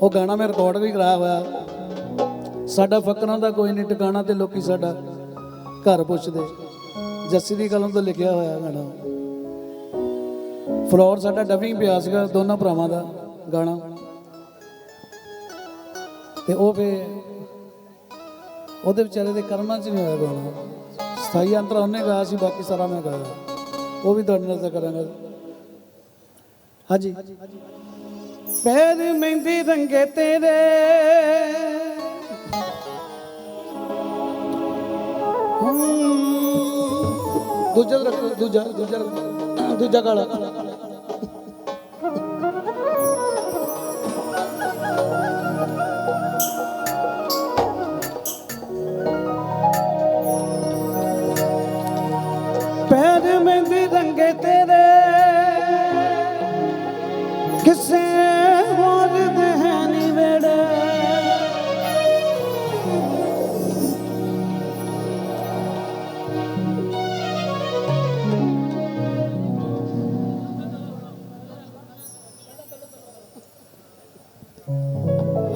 ਉਹ ਗਾਣਾ ਮੈਂ ਰਿਕਾਰਡ ਵੀ ਕਰਾਇਆ ਹੋਇਆ। ਸਾਡਾ ਫਕਰਾਂ ਦਾ ਕੋਈ ਨਹੀਂ, ਟਿਕਾਣਾ ਤੇ ਲੋਕੀ ਸਾਡਾ ਘਰ ਪੁੱਛਦੇ। ਜੱਸੀ ਦੀ ਕਲਮ ਤੋਂ ਲਿਖਿਆ ਹੋਇਆ ਗਾਣਾ। ਫਲੋਰ ਸਾਡਾ ਡਬਿੰਗ ਪਿਆ ਸੀਗਾ, ਦੋਨਾਂ ਭਰਾਵਾਂ ਦਾ ਗਾਣਾ। ਤੇ ਉਹ ਫੇ ਉਹਦੇ ਵਿਚਾਰੇ ਦੇ ਕਰਮਾਂ 'ਚ ਨਹੀਂ ਹੋਇਆ ਗਾਣਾ। ਸਥਾਈ ਅੰਤਰ ਉਹਨੇ ਗਾਇਆ ਸੀ, ਬਾਕੀ ਸਾਰਾ ਮੈਂ ਗਾਇਆ। ਉਹ ਵੀ ਤੁਹਾਡੇ ਨਾਲ ਤਾਂ ਕਰਾਂਗਾ। ਹਾਂਜੀ। ਪੈਰ ਮਹਿੰਦੀ ਰੰਗੇ ਤੇਰੇ। ਦੂਜਾ ਰੱਖ ਦੂਜਾ ਦੂਜਾ ਦੂਜਾ ਕਾਲਾ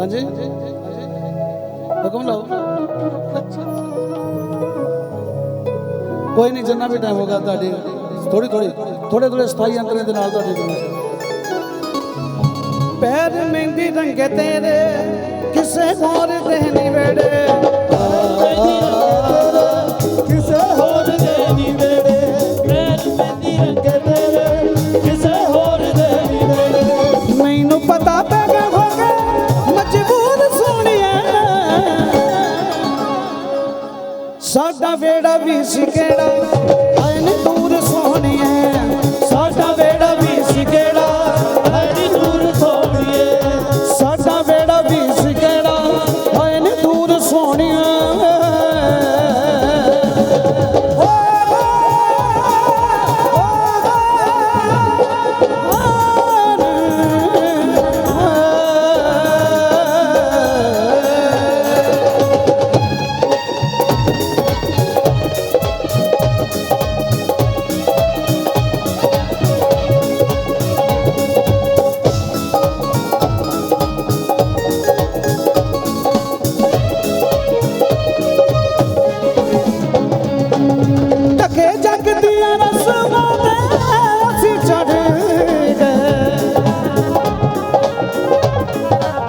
ਹਾਂਜੀ। ਹੁਕਮ ਲਾਓ। ਕੋਈ ਨਹੀਂ ਜਿੰਨਾ ਵੀ ਟਾਈਮ ਹੋਗਾ ਤੁਹਾਡੀ ਥੋੜੀ ਥੋੜੀ ਥੋੜੇ ਥੋੜੇ ਸਥਾਈ ਅੰਤਰੇ ਦੇ ਨਾਲ ਤੁਹਾਡੀ ਦੁਨੀਆ ਪੈਰ ਮਹਿੰਦੀ ਰੰਗੇ ਤੇਰੇ, ਕਿਸੇ ਹੋਰ ਦੇ ਨਹੀਂ ਵੇੜੇ Oh.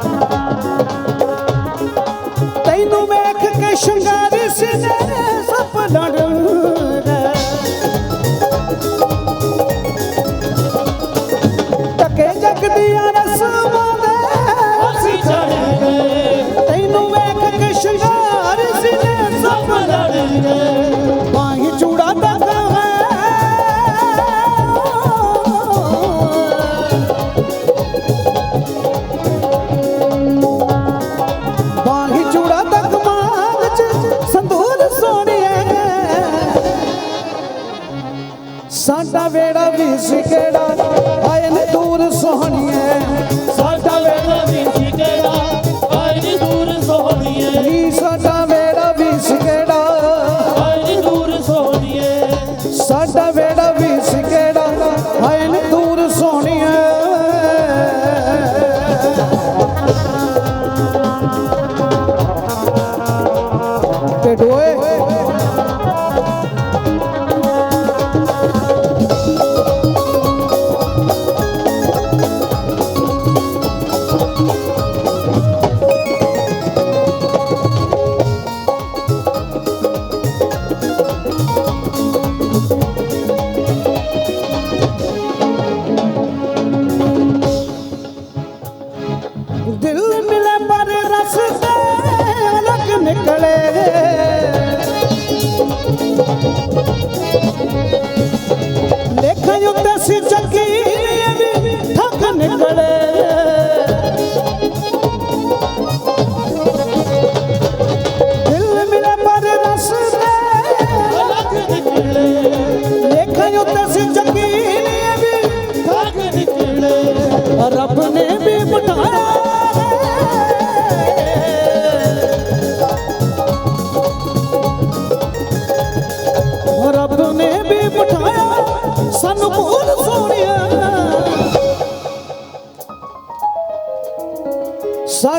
ਵੇੜਾ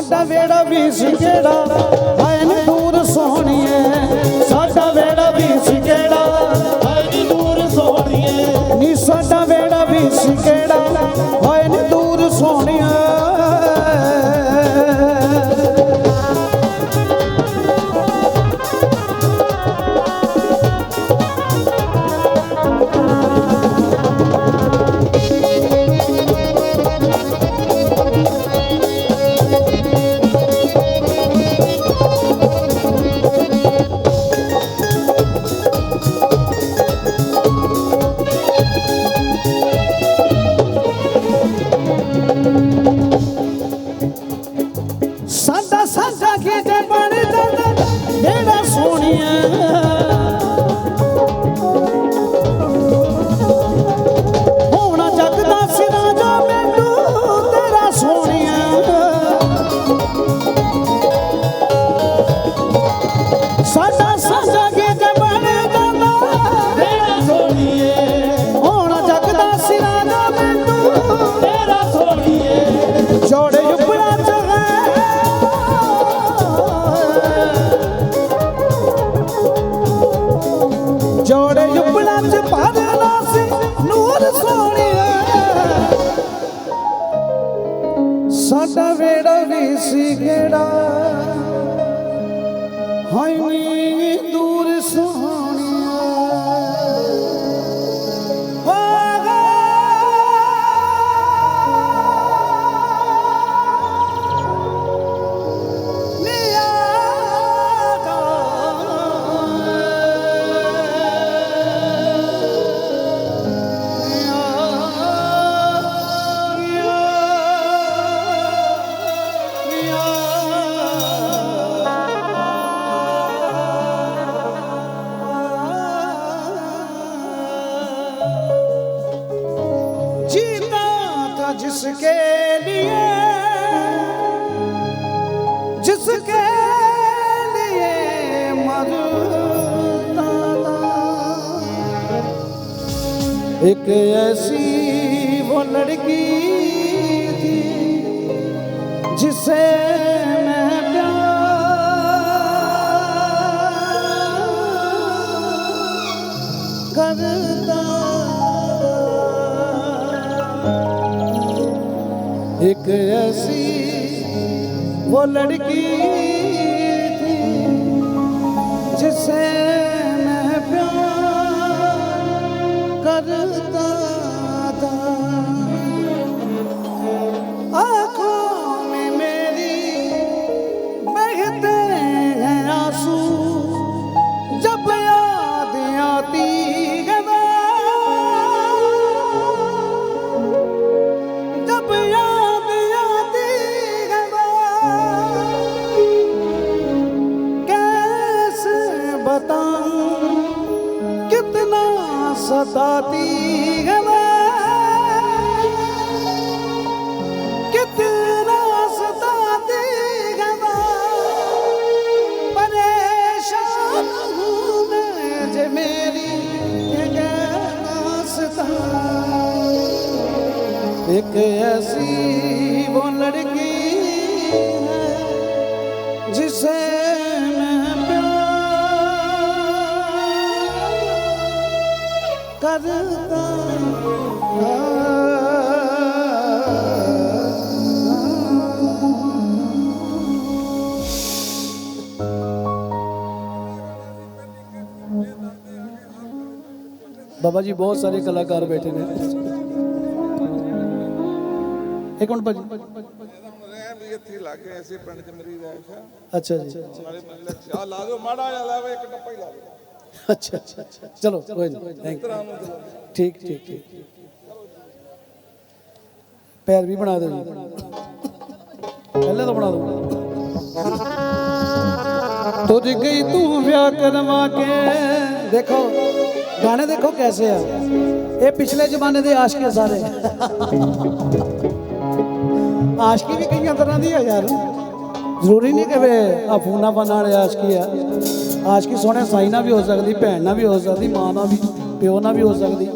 ਸਾਡਾ ਵੇੜਾ ਵੀ ਸੀ ਕਿਹੜਾ ਹਾਏ ਨੀ ਜੋੜੇ ਉਪਰਾ ਚ ਪਾਦਲਾ ਸੀ ਨੂਰ ਸੋਹਣਿਆ। ਸਾਡਾ ਵੇੜਾ ਵੀ ਸੀ ਕਿਹੜਾ जिसके लिए जिसके लिए मरता था एक ऐसी वो लड़की थी जिसे मैं प्यार करता एक ऐसी वो लड़की थी जिसे मैं प्यार करता सताती है वो, कितना सताती है वो। परेशान हूँ मैं जे मेरी ये दास्तां एक ऐसी वो लड़की है ਬਾਬਾ ਜੀ ਬਹੁਤ ਸਾਰੇ ਕਲਾਕਾਰ ਬੈਠੇ ਨੇ। ਇੱਕ ਮਿੰਟ ਭਾਜੀ। ਅੱਛਾ ਜੀ। ਮਾਰੇ ਮੱਲੇ ਚਾਹ ਲਾ ਦਿਓ ਮਾੜਾ ਜਿਹਾ ਲਾਵੇ ਇੱਕ ਟੱਪਾ ਹੀ ਲਾ ਦਿਓ। ਅੱਛਾ ਅੱਛਾ ਅੱਛਾ। ਚਲੋ, ਕੋਈ ਨਹੀਂ ਥੈਂਕ ਯੂ ਠੀਕ ਠੀਕ ਠੀਕ। ਪੈਰ ਵੀ ਬਣਾ ਦਿਓ ਜੀ। ਪਹਿਲੇ ਤਾਂ ਬਣਾ ਦਿਓ। ਤੁਝ ਗਈ ਤੂੰ ਵਿਆਹ ਕਰਵਾ ਕੇ। ਦੇਖੋ, ਗਾਣੇ ਦੇਖੋ ਕੈਸੇ ਆ। ਇਹ ਪਿਛਲੇ ਜ਼ਮਾਨੇ ਦੇ ਆਸ਼ਕ ਸਾਰੇ। ਆਸ਼ਕੀ ਵੀ ਕਈਆਂ ਤਰ੍ਹਾਂ ਦੀ ਆ ਯਾਰ। ਜ਼ਰੂਰੀ ਨਹੀਂ ਕਿ ਵੇ ਆ ਫੂਨਾ ਫਾਨਾ ਆਸ਼ਕੀ ਆ। ਆਸ਼ਕੀ ਸੋਹਣੇ ਸਾਈ ਨਾਲ ਵੀ ਹੋ ਸਕਦੀ, ਭੈਣ ਨਾਲ ਵੀ ਹੋ ਸਕਦੀ, ਮਾਂ ਨਾਲ ਵੀ, ਪਿਓ ਨਾਲ ਵੀ ਹੋ ਸਕਦੀ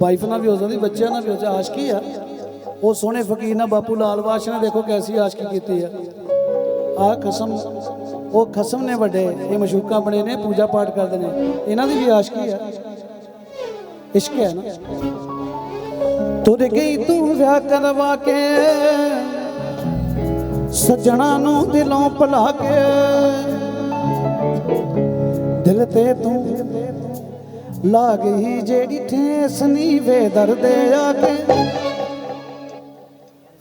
ਵਾਈਫ ਨਾਲ ਵੀ ਹੋ ਸਕਦੀ, ਬੱਚਿਆਂ ਨਾਲ ਵੀ ਹੋ ਸਕਦੀ ਆਸ਼ਕੀ ਆ? ਉਹ ਸੋਹਣੇ ਫਕੀਰ ਨਾਲ ਬਾਪੂ ਲਾਲ ਬਾਦਸ਼ਾਹ ਨੇ ਦੇਖੋ ਕੈਸੀ ਆਸ਼ਕੀ ਕੀਤੀ ਆ। ਆ ਖਸਮ, ਉਹ ਖਸਮ ਨੇ ਵੱਡੇ, ਇਹ ਮਸ਼ੂਕਾਂ ਬਣੇ ਨੇ, ਪੂਜਾ ਪਾਠ ਕਰਦੇ ਨੇ, ਇਹਨਾਂ ਦੀ ਵੀ ਆਸ਼ਕੀ ਹੈ ਇਸ਼ਕ ਹੈ ਨਾ? ਤੁਰ ਗਈ ਤੂੰ ਵਿਆਹ ਕਰਵਾ ਕੇ, ਸੱਜਣਾ ਨੂੰ ਦਿਲੋਂ ਭੁਲਾ ਕੇ ਤੇ ਤੂੰ ਲਾ ਗਈ ਜਿਹੜੀ ਠੇਸ ਨੀ ਵੇ ਦਰਦੇ ਆ ਕੇ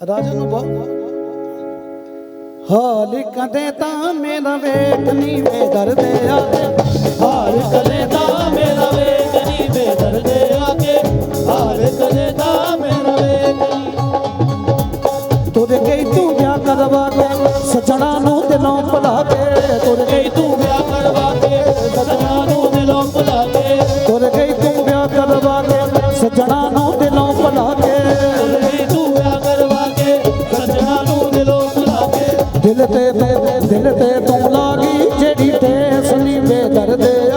ਰਾਜਾ ਨੂੰ ਬਹੁਤ ਹਾਲ ਕਦੇ ਤਾਂ ਮੇਰਾ ਵੇਖ ਨੀ ਵੇ ਦਰਦੇ ਆ ਕੇ ਕਦੇ ਤਾਂ ਵੇ